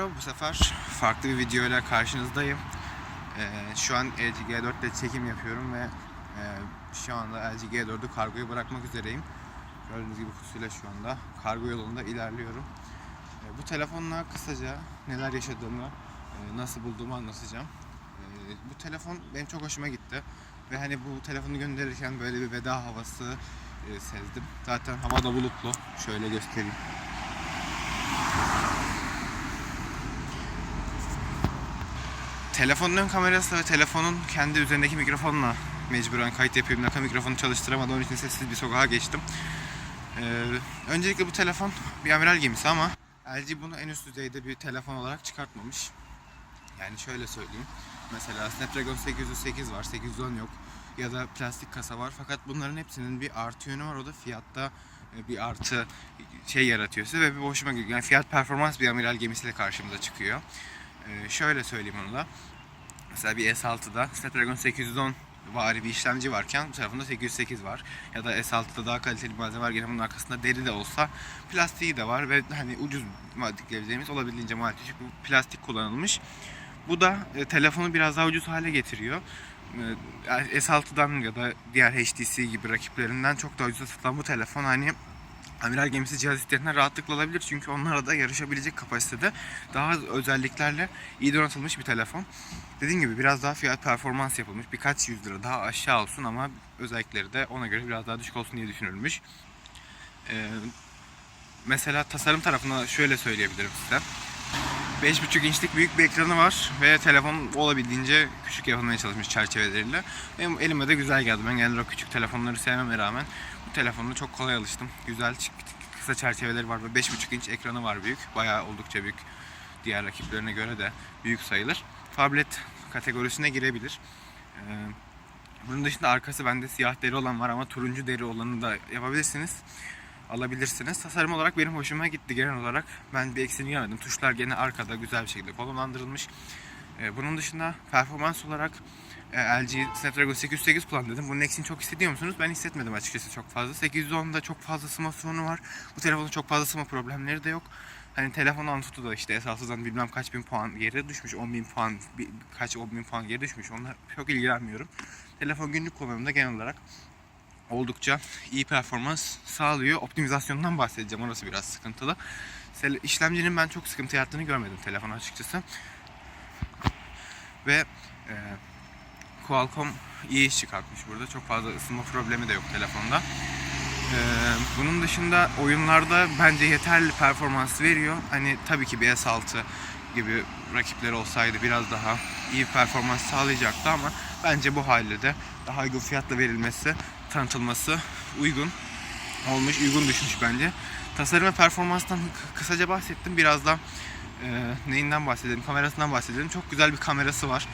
Bu sefer farklı bir videoyla karşınızdayım. Ee, şu an LG G4 ile çekim yapıyorum ve e, şu anda LG G4'ü kargoya bırakmak üzereyim. Gördüğünüz gibi kutusuyla şu anda kargo yolunda ilerliyorum. Ee, bu telefonla kısaca neler yaşadığımı, e, nasıl bulduğumu anlatacağım. Ee, bu telefon benim çok hoşuma gitti ve hani bu telefonu gönderirken böyle bir veda havası e, sezdim. Zaten hava da bulutlu. Şöyle göstereyim. Telefonun ön kamerası ve telefonun kendi üzerindeki mikrofonla mecburen kayıt yapıyorum. Naka mikrofonu çalıştıramadım. Onun için sessiz bir sokağa geçtim. Ee, öncelikle bu telefon bir amiral gemisi ama LG bunu en üst düzeyde bir telefon olarak çıkartmamış. Yani şöyle söyleyeyim. Mesela Snapdragon 808 var, 810 yok. Ya da plastik kasa var. Fakat bunların hepsinin bir artı yönü var. O da fiyatta e, bir artı şey yaratıyor size ve bir hoşuma gidiyor. Yani fiyat performans bir amiral gemisiyle karşımıza çıkıyor. Ee, şöyle söyleyeyim onu da. Mesela bir S6'da Snapdragon 810 vari bir işlemci varken bu tarafında 808 var. Ya da S6'da daha kaliteli malzeme var. Gene bunun arkasında deri de olsa plastiği de var ve hani ucuz diyeceğimiz olabildiğince maliyeti plastik kullanılmış. Bu da e, telefonu biraz daha ucuz hale getiriyor. E, S6'dan ya da diğer HTC gibi rakiplerinden çok daha ucuz satılan bu telefon hani amiral gemisi cihaz isteyenler rahatlıkla alabilir çünkü onlara da yarışabilecek kapasitede daha az özelliklerle iyi donatılmış bir telefon. Dediğim gibi biraz daha fiyat performans yapılmış. Birkaç yüz lira daha aşağı olsun ama özellikleri de ona göre biraz daha düşük olsun diye düşünülmüş. Ee, mesela tasarım tarafına şöyle söyleyebilirim size. 5.5 inçlik büyük bir ekranı var ve telefon olabildiğince küçük yapılmaya çalışmış çerçeveleriyle. Benim elime de güzel geldi. Ben genelde o küçük telefonları sevmeme rağmen bu telefonla çok kolay alıştım. Güzel kısa çerçeveleri var ve 5.5 inç ekranı var büyük. Bayağı oldukça büyük. Diğer rakiplerine göre de büyük sayılır. Tablet kategorisine girebilir. Ee, bunun dışında arkası bende siyah deri olan var ama turuncu deri olanı da yapabilirsiniz alabilirsiniz. Tasarım olarak benim hoşuma gitti genel olarak. Ben bir eksiğini görmedim. Tuşlar gene arkada güzel bir şekilde konumlandırılmış. Ee, bunun dışında performans olarak e, LG Snapdragon 808 kullan dedim. Bunun eksiğini çok hissediyor musunuz? Ben hissetmedim açıkçası çok fazla. 810'da çok fazla ısınma sorunu var. Bu telefonun çok fazla ısınma problemleri de yok. Hani telefon Antutu da işte esasından bilmem kaç bin puan geri düşmüş. 10 bin puan, bir, kaç 10 bin puan geri düşmüş. Onunla çok ilgilenmiyorum. Telefon günlük kullanımda genel olarak oldukça iyi performans sağlıyor. Optimizasyondan bahsedeceğim. Orası biraz sıkıntılı. İşlemcinin ben çok sıkıntı yarattığını görmedim telefon açıkçası. Ve e, Qualcomm iyi iş çıkartmış burada. Çok fazla ısınma problemi de yok telefonda. E, bunun dışında oyunlarda bence yeterli performans veriyor. Hani tabii ki bir S6 gibi rakipleri olsaydı biraz daha iyi performans sağlayacaktı ama bence bu halde de daha uygun fiyatla verilmesi tanıtılması uygun olmuş, uygun düşmüş bence. Tasarım ve performanstan kısaca bahsettim. Biraz da e, neyinden bahsedelim? Kamerasından bahsedelim. Çok güzel bir kamerası var.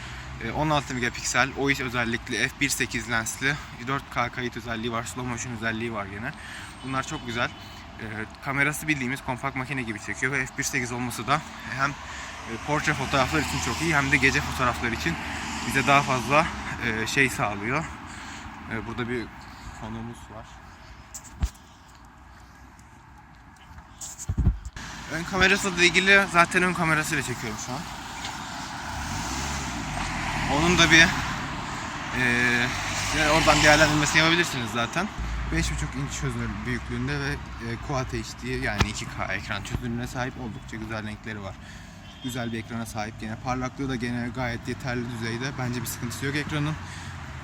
E, 16 megapiksel, OIS özellikli, f1.8 lensli, 4K kayıt özelliği var, slow motion özelliği var gene. Bunlar çok güzel. E, kamerası bildiğimiz kompakt makine gibi çekiyor ve f1.8 olması da hem e, portre fotoğraflar için çok iyi hem de gece fotoğraflar için bize daha fazla e, şey sağlıyor. E, burada bir konuğumuz var. Ön kamerasıyla ilgili zaten ön kamerasıyla çekiyorum şu an. Onun da bir e, oradan değerlendirmesini yapabilirsiniz zaten. 5.5 inç çözünür büyüklüğünde ve e, Quad HD yani 2K ekran çözünürlüğüne sahip oldukça güzel renkleri var. Güzel bir ekrana sahip gene. Parlaklığı da gene gayet yeterli düzeyde. Bence bir sıkıntısı yok ekranın.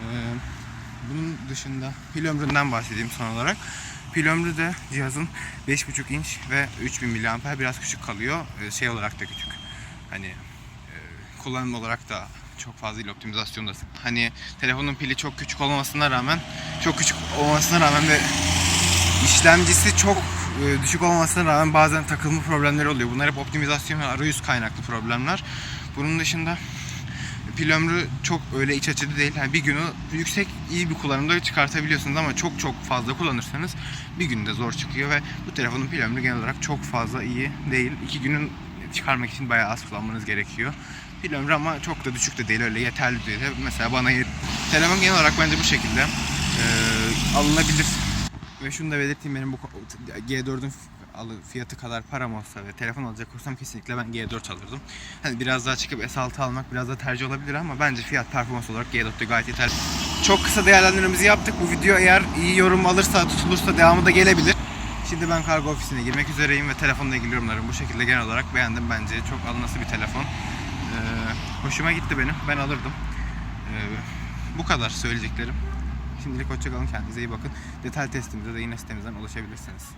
E, bunun dışında pil ömründen bahsedeyim son olarak. Pil ömrü de cihazın 5.5 inç ve 3000 mAh biraz küçük kalıyor. E, şey olarak da küçük. Hani e, kullanım olarak da çok fazla değil optimizasyonda. Hani telefonun pili çok küçük olmasına rağmen çok küçük olmasına rağmen ve işlemcisi çok düşük olmasına rağmen bazen takılma problemleri oluyor. Bunlar hep optimizasyon ve arayüz kaynaklı problemler. Bunun dışında pil ömrü çok öyle iç açıcı değil. Yani bir günü yüksek iyi bir kullanımda çıkartabiliyorsunuz ama çok çok fazla kullanırsanız bir günde zor çıkıyor ve bu telefonun pil ömrü genel olarak çok fazla iyi değil. İki günün çıkarmak için bayağı az kullanmanız gerekiyor. Pil ömrü ama çok da düşük de değil öyle yeterli düzeyde. Mesela bana yet- telefon genel olarak bence bu şekilde eee, alınabilir. Ve şunu da belirteyim benim bu G4'ün alı fiyatı kadar param olsa ve telefon alacak olsam kesinlikle ben G4 alırdım. Hani biraz daha çıkıp S6 almak biraz daha tercih olabilir ama bence fiyat performans olarak G4'te gayet yeterli. Çok kısa değerlendirmemizi yaptık. Bu video eğer iyi yorum alırsa, tutulursa devamı da gelebilir. Şimdi ben kargo ofisine girmek üzereyim ve telefonla ilgili yorumlarımı bu şekilde genel olarak beğendim. Bence çok alınası bir telefon. Ee, hoşuma gitti benim. Ben alırdım. Ee, bu kadar söyleyeceklerim. Şimdilik hoşçakalın. Kendinize iyi bakın. Detay testimize de yine sitemizden ulaşabilirsiniz.